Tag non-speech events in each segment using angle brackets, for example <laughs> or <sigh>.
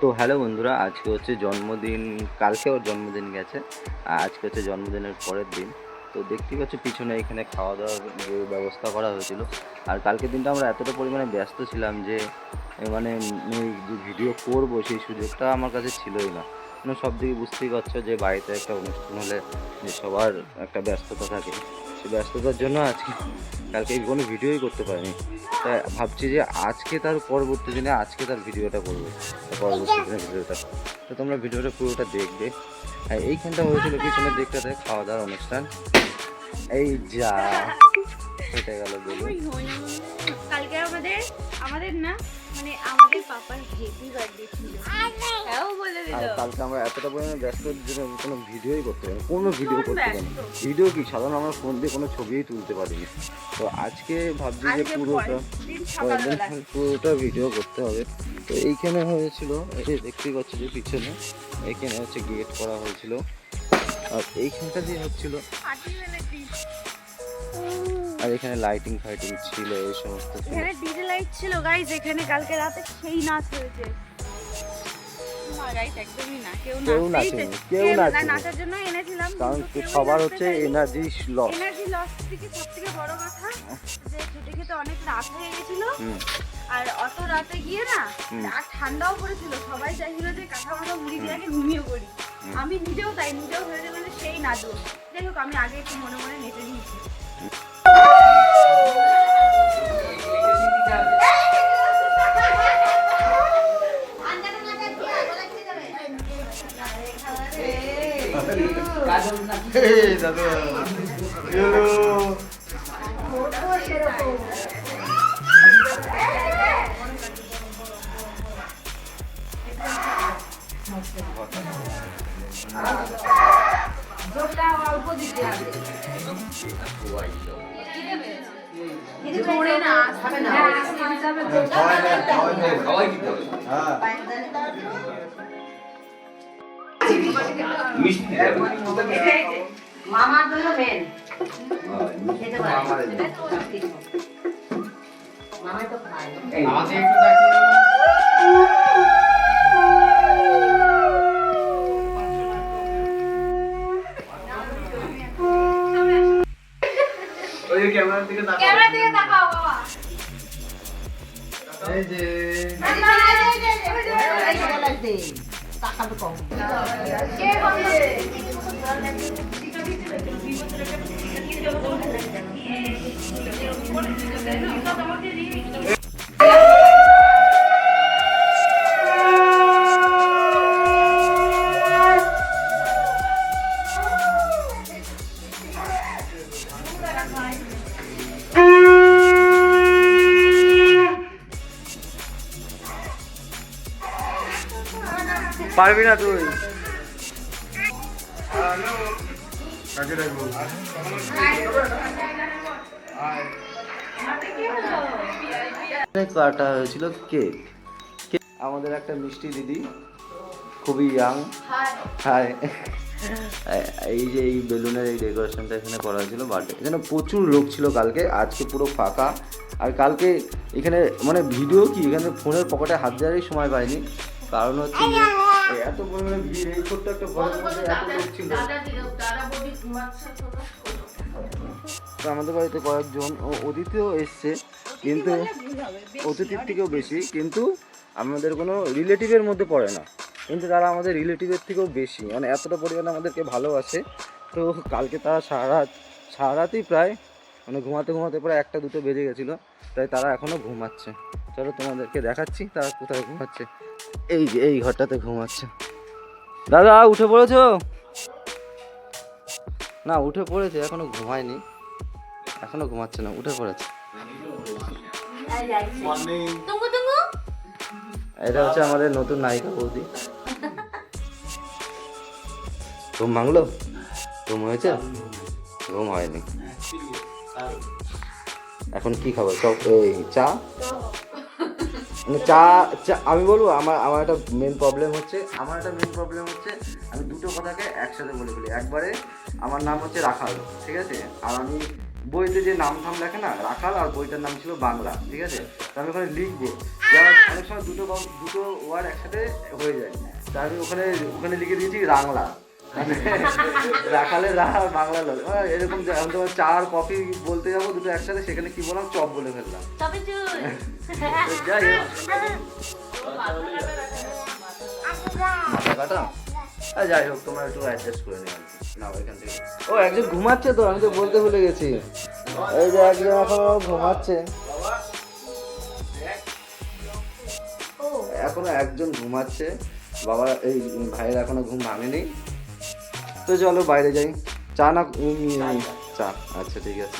তো হ্যালো বন্ধুরা, আজকে হচ্ছে জন্মদিন, কালকে ওর জন্মদিন গেছে আজকে হচ্ছে জন্মদিনের পরের দিন। তো দেখতেই পাচ্ছ পিছনে এখানে খাওয়া দাওয়ার ব্যবস্থা করা হয়েছিল। আর কালকের দিনটা আমরা এতটা পরিমাণে ব্যস্ত ছিলাম যে মানে যে ভিডিও করব সেই সুযোগটা আমার কাছে ছিলই না। মানে সব দিকে বুঝতেই পারছ যে বাড়িতে একটা অনুষ্ঠান হলে যে সবার একটা ব্যস্ততা থাকে। ব্যস্ততার জন্য আজকে কালকে কোনো ভিডিওই করতে পারিনি। তাই ভাবছি যে আজকে তার পরবর্তী দিনে আজকে তার ভিডিওটা করব। পরবর্তী দিনে ভিডিওটা তো তোমরা ভিডিওটা পুরোটা দেখবে। আর এইখানটা হয়েছিল পিছনের দিকটাতে খাওয়া দাওয়ার অনুষ্ঠান। এই যা হেঁটে গেল বলুন। কালকে আমাদের আমাদের না মানে আমাদের পাপার হেপি বার্থডে ছিল। হ্যাঁ বলে দিল। আর কালকে আমরা এতটা পরিমাণে ব্যস্ত যে কোনো ভিডিওই করতে পারিনি কোনো ভিডিও করতে পারিনি? ভিডিও কি? সাধারণ আমরা ফোন দিয়ে কোনো ছবিই তুলতে পারিনি। তো আজকে ভাবছি যে পুরোটা সকালবেলা। পুরোটা ভিডিও করতে হবে। তো এইখানে হয়েছিল এই যে দেখতেই পাচ্ছ যে পিছনে এইখানে হচ্ছে গেট করা হয়েছিল। আর এইখানটা দিয়ে হচ্ছিল আর এখানে লাইটিং ফাইটিং ছিল এই সমস্ত এখানে ডিজে লাইট ছিল গাইজ এখানে কালকে রাতে সেই নাচ হয়েছে। না গাইজ একদমই না কেউ কেউ নাচতেই নাচেনি, চাই- কেউ কেউ না- নাচেনি। নাচার জন্য এনেছিলাম কারণ সবার হচ্ছে এনার্জি লস এনার্জি লস থেকে সব বড় কথা যে খেতে খেতে অনেক রাত হয়ে গেছিল আর অত রাতে গিয়ে না আর ঠান্ডাও পড়েছিল সবাই চাইছিল যে কাঁথা মাথা মুড়ি দিয়ে আগে ঘুমিয়ে পড়ি। আমি নিজেও তাই নিজেও হয়ে মানে সেই নাচবো। যাই হোক আমি আগে একটু মনে মনে নেচে নিয়েছি। <laughs> মিষ্টি যাবে <laughs> মামার জন্য মেন খেতে পারে। মামাই তো খায়। ওই ক্যামেরার দিকে তাকাও। ক্যামেরা দিকে তাকাও বাবা। এই যে। টাকাটা কম কে বলছে পারবি না তুই। কাটা হয়েছিল কেক। আমাদের একটা মিষ্টি দিদি, খুবই ইয়াং হাই এই যে এই বেলুনের এই ডেকোরেশনটা এখানে করা হয়েছিল বার্থডে এখানে প্রচুর লোক ছিল কালকে, আজকে পুরো ফাঁকা। আর কালকে এখানে মানে ভিডিও কি? এখানে ফোনের পকেটে হাত দেওয়ারই সময় পাইনি। কারণ হচ্ছে এত পরিমাণে ভিড় এই ছোট্ট একটা ঘরের মধ্যে এত লোক ছিল। তো আমাদের বাড়িতে কয়েকজন ও অতিথিও এসছে কিন্তু অতিথির থেকেও বেশি কিন্তু আমাদের কোনো রিলেটিভের মধ্যে পড়ে না। কিন্তু তারা আমাদের রিলেটিভের থেকেও বেশি মানে এতটা পরিমাণে আমাদেরকে ভালোবাসে। তো কালকে তারা সারা রাত সারা রাতই প্রায় মানে ঘুমাতে ঘুমাতে প্রায় একটা দুটো বেজে গেছিল তাই তারা এখনও ঘুমাচ্ছে। চলো তোমাদেরকে দেখাচ্ছি তারা কোথায় ঘুমাচ্ছে। এই যে এই ঘরটাতে ঘুমাচ্ছে। দাদা উঠে পড়েছো? না উঠে পড়েছে এখনও ঘুমায়নি। এখনও ঘুমাচ্ছে না উঠে পড়েছে। এটা হচ্ছে আমাদের নতুন নায়িকা বৌদি। ঘুম ভাঙলো? ঘুম হয়েছে? ঘুম হয়নি। এখন কি খাব? সব এই চা? চা চা, আমি বলব আমার আমার একটা মেন প্রবলেম হচ্ছে, আমার একটা মেন প্রবলেম হচ্ছে, আমি দুটো কথাকে একসাথে বলে ফেলি। একবারে আমার নাম হচ্ছে রাখাল, ঠিক আছে? আর আমি বইতে যে নাম ধাম লেখে না, রাখাল, আর বইটার নাম ছিল বাংলা, ঠিক আছে? তো আমি ওখানে লিখব যেমন অনেক সময় দুটো দুটো ওয়ার্ড একসাথে হয়ে যায়। তা আমি ওখানে ওখানে লিখে দিয়েছি রাংলা। রাখালে রা বাংলা ল আহ, এরকম এখন তোমার চা আর কফি বলতে যাব দুটো একসাথে সেখানে কি বললাম? চপ বলে ফেললাম। মাথা কাটা? যাই হোক তোমরা একটু অ্যাডজাস্ট করে নিও। না এখান থেকে। ও একজন ঘুমাচ্ছে তো আমি তো বলতে ভুলে গেছি। এই যে একজন এখন ঘুমাচ্ছে। এখনও একজন ঘুমাচ্ছে। বাবা এই ভাইয়ের এখনও ঘুম ভাঙেনি। তো চলো বাইরে যাই। চা না চা। আচ্ছা ঠিক আছে।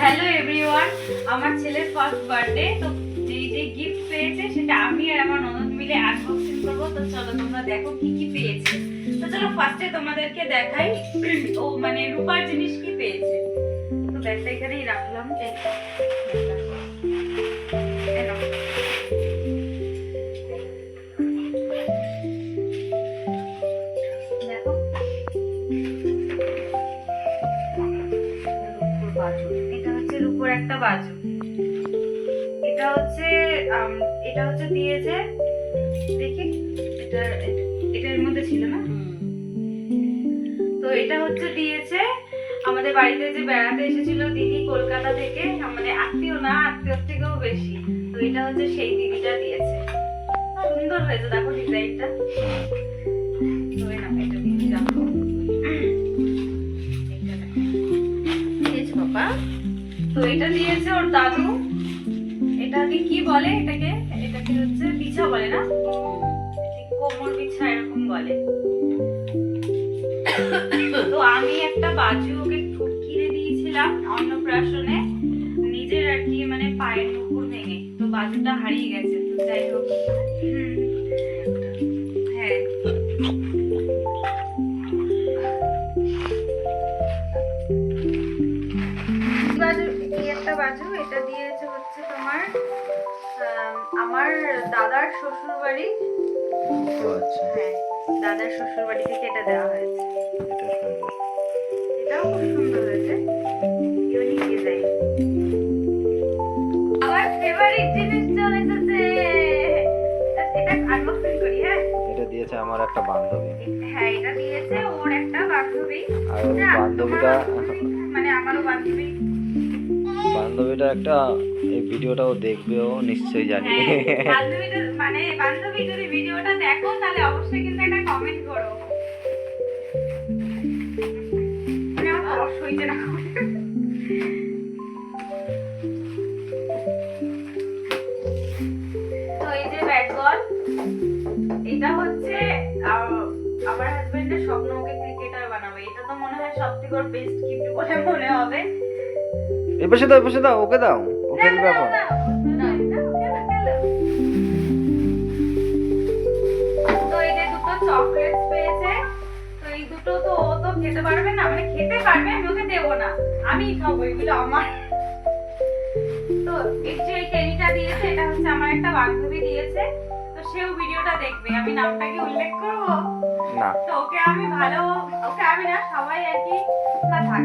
হ্যালো এভরিওয়ান আমার ছেলের ফার্স্ট বার্থডে তো যেই যে গিফট পেয়েছে সেটা আমি আর আমার ননদ মিলে আনবক্সিং করব। তো চলো তোমরা দেখো কি কি পেয়েছে। তো চলো ফার্স্টে তোমাদেরকে দেখাই, ও মানে রূপার জিনিস কি পেয়েছে। তো ব্যাগটা এখানেই রাখলাম। হচ্ছে রূপোর একটা বাজু এটা হচ্ছে এটা হচ্ছে দিয়েছে দেখি, এটা এটা- এটার মধ্যে ছিল না? তো এটা হচ্ছে দিয়েছে, আমাদের বাড়িতে যে বেড়াতে এসেছিল দিদি কলকাতা থেকে আমাদের আত্মীয় না, আত্মীয়র থেকেও বেশি। তো এটা হচ্ছে সেই দিদিটা দিয়েছে। সুন্দর হয়েছে, দেখো ডিজাইনটা। তো এটা দিয়েছে ওর দাদু। এটাকে কি বলে এটাকে? এটাকে হচ্ছে বিছা বলে না? কোমর বিছা এরকম বলে। তো আমি একটা বাজু ওকে কিনে দিয়েছিলাম অন্নপ্রাশনে। নিজের আর কি মানে পায়ের নুপুর ভেঙে। তো বাজুটা হারিয়ে গেছে। তো যাই হোক। আমার দাদার শ্বশুর বাড়ি আচ্ছা। হ্যাঁ দাদার শ্বশুর বাড়ি থেকে এটা দেওয়া হয়েছে। এটা এটাও খুব সুন্দর হয়েছে। ইউনিক ডিজাইন আমার ফেভারিট জিনিস চলে এসেছে। এটা আনবক্সিং করি হ্যাঁ? এটা দিয়েছে আমার একটা বান্ধবী। হ্যাঁ এটা দিয়েছে ওর একটা বান্ধবী। আর বান্ধবীটা মানে আমারও বান্ধবী। বান্ধবীটা একটা এই ভিডিওটাও দেখবেও নিশ্চয়ই জানি। হ্যাঁ, মানে বান্ধবী মানে আমার হাজবেন্ডের স্বপ্ন ওকে ক্রিকেটার বানাবে। এটা তো মনে হয় বেস্ট গিফট বলে মনে হবে। এ পাশে দাও এ পাশে দাও ওকে দাও ও খেলবে এখন তো এই যে দুটো চকলেটস পেয়েছে তো এই দুটো তো ও তো খেতে পারবে না মানে খেতে পারবে আমি ওকে দেবো না আমি খাব এগুলো আমার। তো এই টেনিটা দিয়েছে এটা হচ্ছে আমার একটা বান্ধবী দিয়েছে তো সেও ভিডিওটা দেখবে আমি উল্লেখ করব? না। তো ওকে আমি ভালো ওকে আমি না সবাই আর কি না থাক।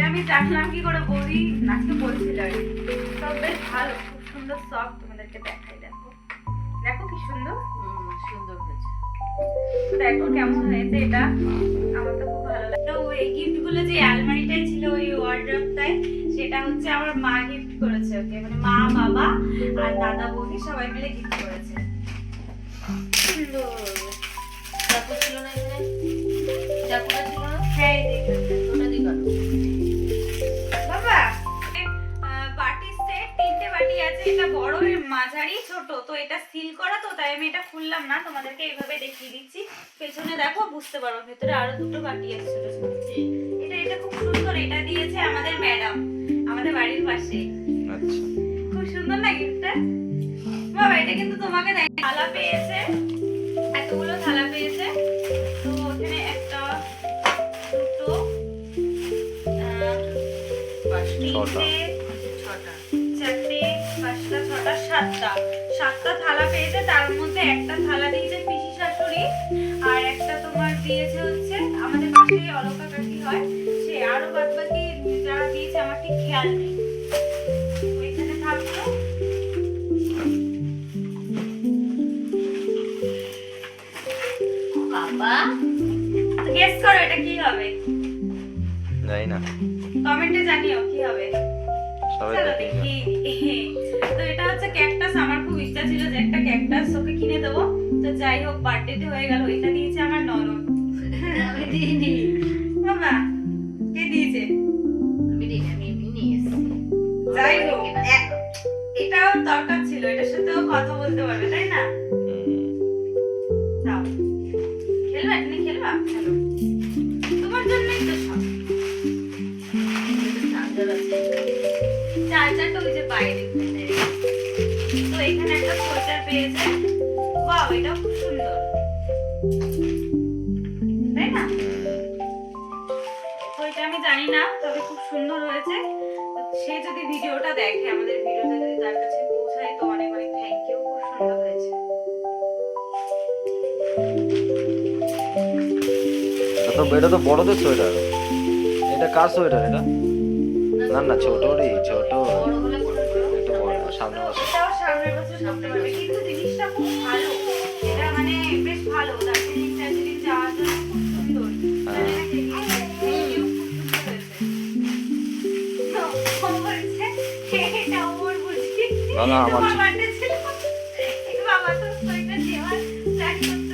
এটা আমি জানলাম কি করে বৌদি নাচকে বলছিল আর। তো বেশ ভালো খুব সুন্দর সফট তোমাদেরকে দেখাই দেখো। দেখো কি সুন্দর? সুন্দর হয়েছে। দেখো কেমন হয়েছে এটা। আমার তো খুব ভালো লাগে তো এই গিফটগুলো যে আলমারিটায় ছিল ওই ওয়ার্ড্রপটায় সেটা হচ্ছে আমার মা গিফট করেছে ওকে মানে মা বাবা আর দাদা বৌদি সবাই মিলে গিফট করেছে। সুন্দর। ছিল না এখানে? ছিল না হ্যাঁ এটা বড় মাঝারি ছোট। তো এটা সিল করা তো তাই আমি এটা খুললাম না। তোমাদেরকে এইভাবে দেখিয়ে দিচ্ছি। পেছনে দেখো বুঝতে পারব ভেতরে আরও দুটো বাটি আছে ছোট ছোট। এটা এটা খুব সুন্দর এটা দিয়েছে আমাদের ম্যাডাম আমাদের বাড়ির পাশে। আচ্ছা। খুব সুন্দর না গিফটটা বাবা এটা কিন্তু তোমাকে দেয় থালা পেয়েছে এতগুলো থালা পেয়েছে। তো ওখানে একটা দুটো তিনটে সাতটা। সাতটা থালা পেয়েছে তার মধ্যে একটা থালা দিয়েছে পিসি শাশুড়ি আর একটা তোমার দিয়েছে হচ্ছে আমাদের পাশে অলকা কাকি হয়। সে আরও বাদ বাকি যারা দিয়েছে আমার ঠিক খেয়াল নেই। ওইখানে থাকল বাবা গেস করো এটা কি হবে? জানি না। কমেন্টে জানিও কি হবে। সবাই দেখি। <laughs> তো এটা হচ্ছে ক্যাকটাস আমার খুব ইচ্ছা ছিল যে একটা ক্যাকটাস ওকে কিনে দেবো। তো যাই হোক বার্থডেতে হয়ে গেল। এটা দিয়েছে আমার ননদ। আমি দিইনি। বাবা কে দিয়েছে? আমি দিইনি আমি এমনি নিয়ে এসেছি। যাই হোক এটাও দরকার ছিল। এটার সাথেও কথা বলতে পারবে তাই না? পেয়েছে। খুব সুন্দর। তো জানি না, তবে খুব সুন্দর হয়েছে। সে যদি ভিডিওটা দেখে, আমাদের ভিডিওটা যদি তার কাছে পৌঁছায়, তো অনেক অনেক থ্যাংক ইউ খুব সুন্দর হয়েছে। তো এটা তো বড়দের সোয়েটার এটা কার সোয়েটার এটা? না না ছোট রে ছোট বসে এটাও সামনের পারবে। কিন্তু জিনিসটা খুব ভালো। এটা মানে বেশ ভালো। দার্জিলিং দার্জিলিং যাওয়ার জন্য খুব সুন্দর। হ্যাঁ। মানে ও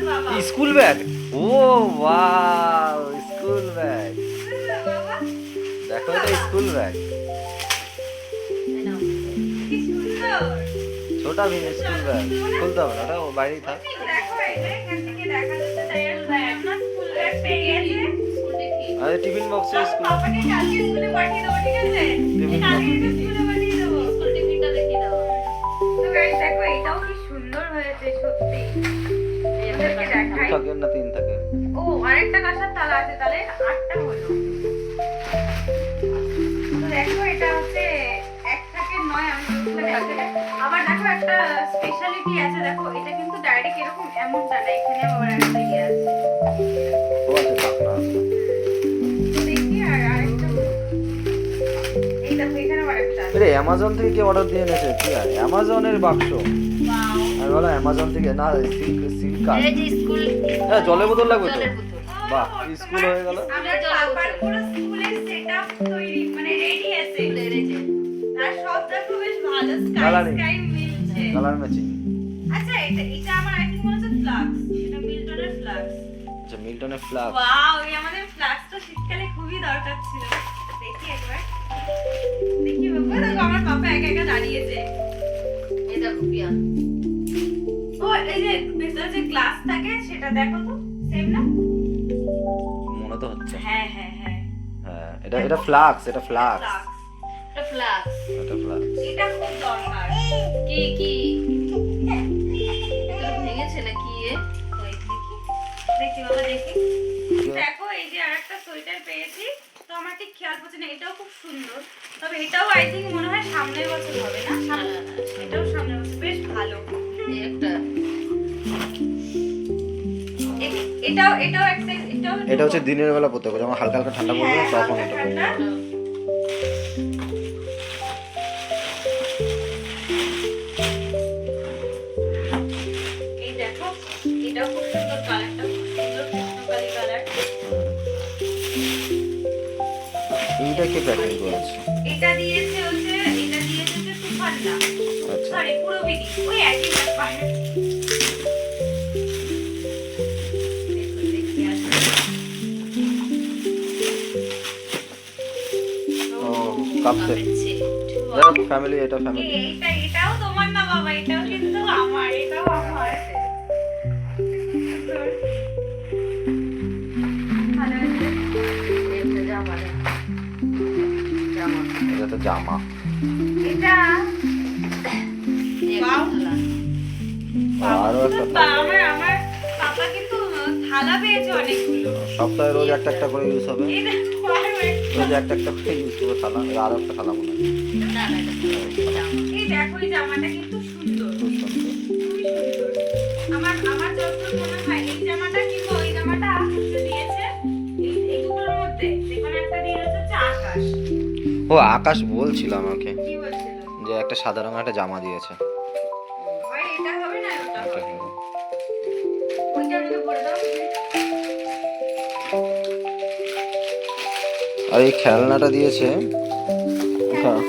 বাবা। স্কুল ব্যাগ ও স্কুল ব্যাগ দেখো এটা স্কুল ব্যাগ ছোটা ভি স্কুল ব্যাগ খুলতে হবে না ওটা ও বাইরেই থাক। আর টিফিন বক্সে স্কুল টিফিন থাকে না তিন থাকে ও আরেকটা কাঁসার থালা আছে তাহলে আটটা হলো। একটা স্পেশালিটি আছে দেখো এটা কিন্তু ডাইরেক্ট এরকম এমনটা না এখানে আবার একটা ইয়ে আছে। আছে। আরে অ্যামাজন থেকে কি অর্ডার দিয়ে এনেছে? কি আর অ্যামাজনের বাক্স. আমি বললাম অ্যামাজন থেকে না সিল্ক সিল্ক কাজ এই যে স্কুল হ্যাঁ জলের বোতল লাগবে তো? বাহ, স্কুল হয়ে গেল। মানে রেডি আছে। আর সব দেখো বেশ ভালো স্কাই কালার ম্যাচিং আচ্ছা এটা এটা আমার আই থিংক মনে হচ্ছে ফ্লাক্স এটা মিল্টনের ফ্লাক্স আচ্ছা মিল্টনের ফ্লাক্স ওয়াও এই আমাদের ফ্লাক্সটা শীতকালে খুবই দরকার ছিল। দেখি একবার। দেখি বাবা দেখো আমার পাপা একা একা দাঁড়িয়েছে। এই দেখো পিয়া। ও এই যে ভেতরে যে গ্লাস থাকে সেটা দেখো তো সেম না? মনে তো হচ্ছে। হ্যাঁ হ্যাঁ হ্যাঁ। হ্যাঁ এটা এটা ফ্লাক্স এটা ফ্লাক্স ফ্লাক্স এটা ফ্লাক্স এটা ফ্লাক্স এটা খুব দরকার। কি কি? এটা ভেঙেছে নাকি এ? দেখি দেখি বাবা দেখি। দেখো এই যে আরেকটা সোয়েটার পেয়েছি তো আমার ঠিক খেয়াল পড়ছে না এটাও খুব সুন্দর। তবে এটাও আই থিঙ্ক মনে হয় সামনের বছর হবে না? হ্যাঁ, এটাও সামনের বছর বেশ ভালো। একটা। এটাও এটাও এটাও এটা হচ্ছে দিনের বেলা পড়তে হবে যখন হালকা হালকা ঠান্ডা পড়বে হ্যাঁ, তখন এটা কে প্যাকিং করেছে? এটা দিয়েছে হচ্ছে এটা দিয়েছে হচ্ছে সুফান্না আচ্ছা। সরি পুরো বিধি ওই একই ব্যাপার। কাপসে ফ্যামিলি এটা ফ্যামিলি এইটা এটাও তোমার না বাবা এটাও কিন্তু পেয়েছে জামা সপ্তাহে রোজ একটা একটা করে ইউজ হবে। আরও রোজ একটা একটা করে ইউজ করবে থালা আরও একটা থালা মনে হয়। ও আকাশ বলছিল আমাকে যে একটা সাদা রঙের একটা জামা দিয়েছে। আর এই খেলনাটা দিয়েছে হ্যাঁ,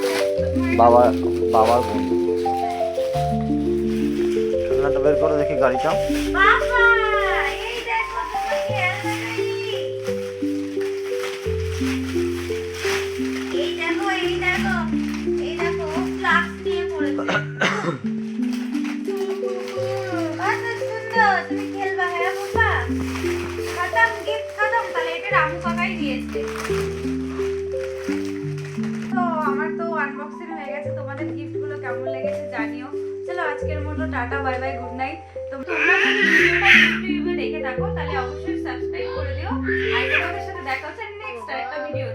বাবা বাবার খেলনাটা বের করে দেখি গাড়িটা। তো আমার তো আনবক্সিং হয়ে গেছে, তোমাদের গিফটগুলো কেমন লেগেছে জানিও। চলো, আজকের মতো tata bye bye good night তোমরা ইউটিউবে দেখে থাকো, তাহলে অবশ্যই সাবস্ক্রাইব করে দিও। আর তোমাদের সাথে দেখা হচ্ছে নেক্সট আরেকটা ভিডিও